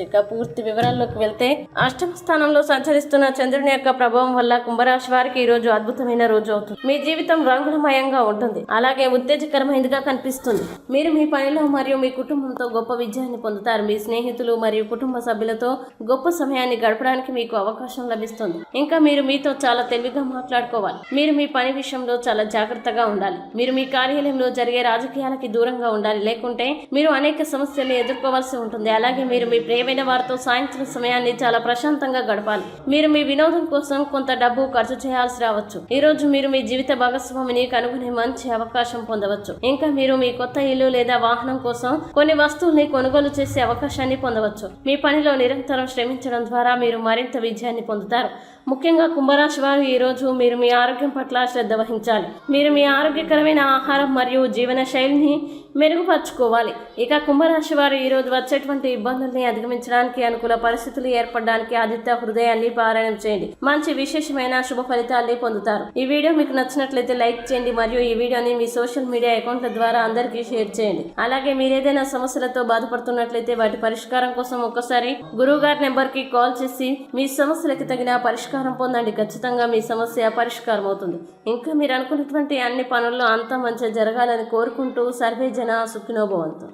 ఇక పూర్తి వివరాల్లోకి వెళ్తే అష్టమ స్థానంలో సంచరిస్తున్న చంద్రుని యొక్క ప్రభావం వల్ల కుంభరాశి వారికి ఈ రోజు అద్భుతమైన రోజు అవుతుంది. మీ జీవితం రంగులమయంగా ఉంటుంది. అలాగే ఉత్తేజకరమైనదిగా కనిపిస్తుంది. మీరు మీ పనిలో మరియు మీ కుటుంబంతో గొప్ప విజయాన్ని పొందుతారు. మీ స్నేహితులు మరియు కుటుంబ సభ్యులతో గొప్ప సమయాన్ని గడపడానికి మీకు అవకాశం లభిస్తుంది. ఇంకా మీరు మీతో చాలా తెలివిగా మాట్లాడుకోవాలి. మీరు మీ పని విషయంలో చాలా జాగ్రత్తగా ఉండాలి. మీరు మీ కార్యాలయంలో జరిగే రాజకీయాలకి దూరంగా ఉండాలి. లేకుంటే మీరు అనేక సమస్యలు ఎదుర్కోవాల్సి ఉంటుంది. అలాగే మీరు మీ ప్రేమ ప్రియమైన వారితో సాయంత్రం సమయాన్ని చాలా ప్రశాంతంగా గడపాలి. మీరు మీ వినోదం కోసం కొంత డబ్బు ఖర్చు చేయాల్సి రావచ్చు. ఈ రోజు మీరు మీ జీవిత భాగస్వామిని కనుగొనే మంచి అవకాశం పొందవచ్చు. ఇంకా మీరు మీ కొత్త ఇల్లు లేదా వాహనం కోసం కొన్ని వస్తువుల్ని కొనుగోలు చేసే అవకాశాన్ని పొందవచ్చు. మీ పనిలో నిరంతరం శ్రమించడం ద్వారా మీరు మరింత విజయాన్ని పొందుతారు. ముఖ్యంగా కుంభరాశి వారు ఈ రోజు మీరు మీ ఆరోగ్యం పట్ల శ్రద్ధ వహించాలి. మీరు మీ ఆరోగ్యకరమైన ఆహారం మరియు జీవన శైలిని మెరుగుపరుచుకోవాలి. ఇక కుంభరాశి వారు ఈరోజు వచ్చేటువంటి ఇబ్బందుల్ని అధిగమించడానికి అనుకూల పరిస్థితులు ఏర్పడడానికి ఆదిత్య హృదయాన్ని పారాయణం చేయండి. మంచి విశేషమైన శుభ ఫలితాల్ని పొందుతారు. ఈ వీడియో మీకు నచ్చినట్లయితే లైక్ చేయండి మరియు ఈ వీడియోని మీ సోషల్ మీడియా అకౌంట్ల ద్వారా అందరికీ షేర్ చేయండి. అలాగే మీరు ఏదైనా సమస్యలతో బాధపడుతున్నట్లయితే వాటి పరిష్కారం కోసం ఒక్కసారి గురువు గారి నెంబర్కి కాల్ చేసి మీ సమస్యలకు తగిన పరిష్కారం పొందండి. ఖచ్చితంగా మీ సమస్య పరిష్కారం అవుతుంది ఇంకా మీరు అనుకున్నటువంటి అన్ని పనుల్లో అంతా మంచిగా జరగాలని కోరుకుంటూ సర్వే జన సుఖినోభవంతు